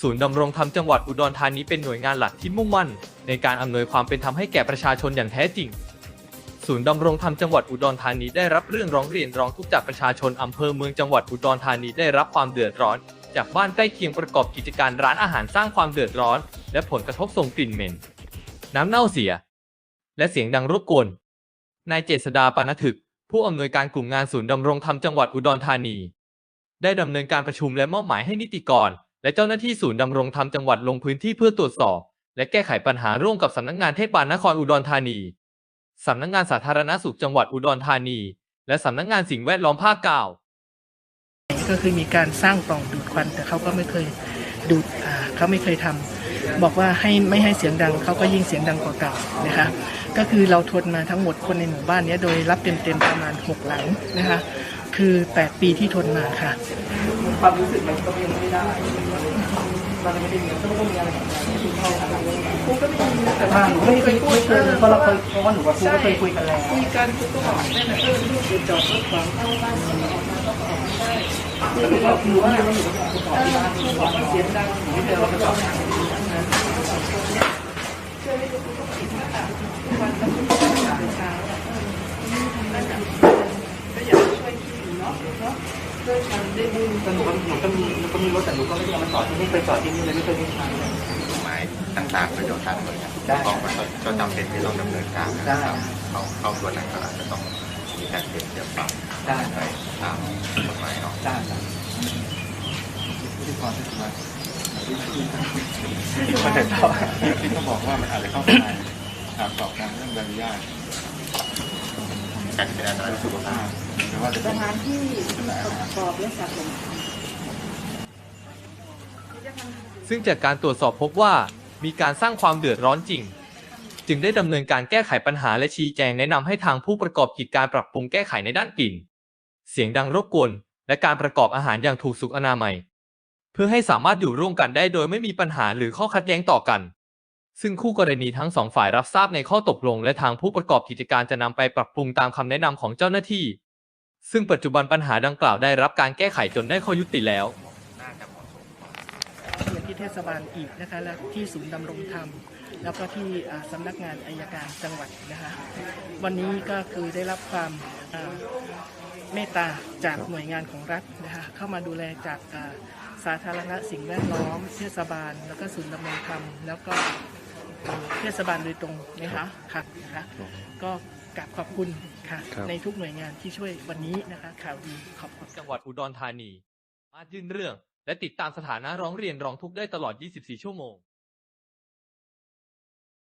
ศูนย์ดำรงธรรมจังหวัดอุดรธานีเป็นหน่วยงานหลักที่มุ่งมั่น ในการอำนวยความเป็นธรรมให้แก่ประชาชนอย่างแท้จริง ศูนย์ดำรงธรรมจังหวัดอุดรธานีได้รับเรื่องร้องเรียนร้องทุกข์จากประชาชนอำเภอเมืองจังหวัดอุดรธานีได้รับความเดือดร้อน จากบ้านใกล้เคียงประกอบกิจการร้านอาหารสร้างความเดือดร้อน และผลกระทบส่งกลิ่นเหม็น น้ำเน่าเสีย และเสียงดังรบกวน นายเจษดาปานถึก ผู้อำนวยการกลุ่มงานศูนย์ดำรงธรรมจังหวัดอุดรธานี ได้ดำเนินการประชุมและมอบหมายให้นิติกร และเจ้าหน้าที่ศูนย์ดำรงธรรมจังหวัดลงพื้นที่เพื่อตรวจสอบ และแก้ไขปัญหาร่วมกับสำนักงานเทศบาลนครอุดรธานีสำนักงานสาธารณสุขจังหวัดอุดรธานี และสำนักงานสิ่งแวดล้อมภาคเก้าก็คือมีการสร้างปล่องดูดควันแต่เขาก็ไม่เคยดูดเขาไม่เคยทำบอกว่าให้ไม่ให้เสียงดังเขาก็ยิ่งเสียงดังกว่าเก่านะคะ ก็คือเราทนมาทั้งหมดคนในหมู่บ้านเนี้ยโดยรับเต็มๆประมาณ 6 หลังนะคะ คือ 8 ปีที่ทนมาค่ะ ความรู้สึกมันก็ยังไม่ได้เราไม่ได้มีต้องมีอะไรครูก็ไม่มีแต่ว่าหนูไม่เคยไม่เคยเพราะเราเคยเพราะว่าหนูกับครูก็เคยคุยกันแล้วคุยกันครูก็บอกแม่นะเออลูกเดี๋ยวจอดรถขวางเข้าบ้านออกมาก็ออกได้คือเราคือว่าเราอยู่กับครูต่อที่บ้านครูบอกว่าเสียงดังหนูไม่เคยเราไปจอดหาที่บ้านนะ ช่วยให้ลูกเขาปิดหน้าต่างทุกวันแล้วทุกวันเช้านั่นแหละก็อยากช่วยคิดเนาะเนาะช่วยทำได้บุญหนูก็หนูก็มีหนูก็มีรถแต่หนูก็ไม่ได้เอามาจอดที่นี่เคยจอดที่นี่เลยไม่เคยได้ใช้เลยหมายต่างๆประโยชน์ต่างๆเนี่ยได้ต้องมันก็ก็จำเป็นที่ต้องดำเนินการนะครับเข้าเข้าตัวนั้นก็อาจจะต้องมีการเปลี่ยนเทียบปรับได้ไปตามกฎหมายเนาะได้ครับพิธีกรที่สุ ดว่ามันจะเขาบอกว่ามันอาจจะเข้าข่ายการสอบการเรื่องใบอนุญาตการเป็นอันตรายต่อสุขภาพหรือว่าจะสเป็นถานที่ที่ประกอบและสะสม ซึ่งจากการตรวจสอบพบว่ามีการสร้างความเดือดร้อนจริง จึงได้ดำเนินการแก้ไขปัญหาและชี้แจงแนะนำให้ทางผู้ประกอบกิจการปรับปรุงแก้ไขในด้านกลิ่น เสียงดังรบกวน และการประกอบอาหารอย่างถูกสุขอนามัย เพื่อให้สามารถอยู่ร่วมกันได้โดยไม่มีปัญหาหรือข้อขัดแย้งต่อกัน ซึ่งคู่กรณีทั้งสองฝ่ายรับทราบในข้อตกลง และทางผู้ประกอบกิจการจะนำไปปรับปรุงตามคำแนะนำของเจ้าหน้าที่ ซึ่งปัจจุบันปัญหาดังกล่าวได้รับการแก้ไขจนได้ข้อยุติแล้วที่เทศบาลอีกนะคะและที่ศูนย์ดำรงธรรม แล้วก็ที่สำนักงานอายการจังหวัดนะคะวันนี้ก็คือได้รับความเมตตาจากหน่วยงานของรัฐนะคะเข้ามาดูแลจาก สาธารณสิ่งแวดล้อม เทศบาล แล้วก็ศูนย์ดำรงธรรม แล้วก็อ่าเทศบาลโดยตรงนะคะค่ะนะคะก็กราบขอบคุณค่ะ ในทุกหน่วยงานที่ช่วยวันนี้นะคะ ข่าวดีขอบคุณจังหวัดอุดรธานีสามารถยื่นเรื่อง และติดตามสถานะร้องเรียนร้องทุกข์ได้ตลอด 24 ชั่วโมง